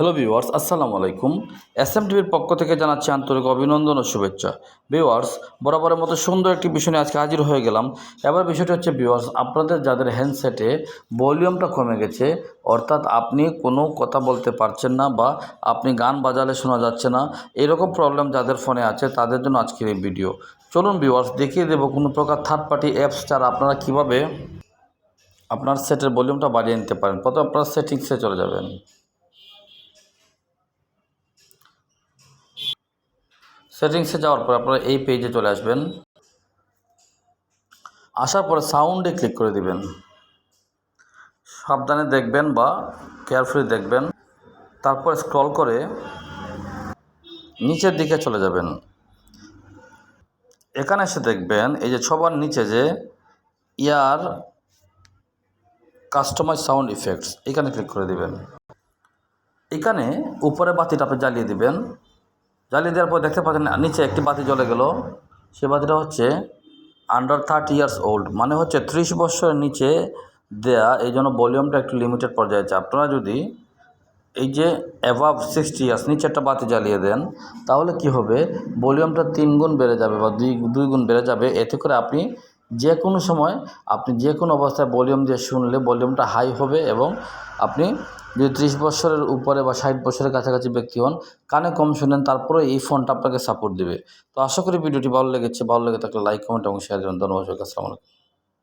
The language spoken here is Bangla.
হ্যালো ভিউয়ার্স আসসালামু আলাইকুম। এস এম টিভির পক্ষ থেকে জানাচ্ছি আন্তরিক অভিনন্দন ও শুভেচ্ছা। ভিউয়ার্স বরাবরের মতো সুন্দর একটি বিষয় নিয়ে আজকে হাজির হয়ে গেলাম। এবার বিষয়টি হচ্ছে ভিউয়ার্স আপনাদের যাদের হ্যান্ডসেটে ভলিউমটা কমে গেছে, অর্থাৎ আপনি কোনো কথা বলতে পারছেন না বা আপনি গান বাজালে শোনা যাচ্ছে না, এরকম প্রবলেম যাদের ফোনে আছে, তাদের জন্য আজকের এই ভিডিও চলুন ভিউয়ার্স দেখিয়ে দেবো কোনো প্রকার থার্ড পার্টি অ্যাপস ছাড়া আপনারা কীভাবে আপনার সেটের ভলিউমটা বাড়িয়ে নিতে পারেন। প্রথমে আপনারা সেটিংসে চলে যাবেন। সেটিংসে যাওয়ার পর আপনারা এই পেজে চলে আসবেন। আসার পরে সাউন্ডে ক্লিক করে দিবেন। সাবধানে দেখবেন বা কেয়ারফুলি দেখবেন। তারপর স্ক্রল করে নিচের দিকে চলে যাবেন। এখানে এসে দেখবেন এই যে ছবার নিচে যে ইয়ার কাস্টমাইজ সাউন্ড ইফেক্টস এখানে ক্লিক করে দিবেন। এখানে উপরে বাতিটা আপনি জ্বালিয়ে দিবেন। জ্বালিয়ে দেওয়ার পর দেখতে পাচ্ছেন নিচে একটি বাতি জ্বলে গেল। সে বাতিটা হচ্ছে আন্ডার থার্টি ইয়ার্স ওল্ড মানে হচ্ছে ত্রিশ বছরের নিচে দেয়া, এই জন্য ভলিউমটা একটু লিমিটেড পর্যায়ে আছে। আপনারা যদি এই যে অ্যাভাব সিক্সটি ইয়ার্স নিচে একটা বাতি জ্বালিয়ে দেন, তাহলে কি হবে? ভলিউমটা তিন গুণ বেড়ে যাবে বা দুই দুই গুণ বেড়ে যাবে। এতে করে আপনি যে কোনো সময় আপনি যে কোনো অবস্থায় ভলিউম দিয়ে শুনলে ভলিউমটা হাই হবে এবং আপনি যদি ত্রিশ বছরের উপরে বা ষাট বছরের কাছাকাছি ব্যক্তি হন, কানে কম শুনেন তারপরে এই ফোনটা আপনাকে সাপোর্ট দেবে। তো আশা করি ভিডিওটি ভালো লেগেছে। ভালো লেগে থাকলে লাইক কমেন্ট এবং শেয়ার দেবেন ধন্যবাদ আসসালামু আলাইকুম।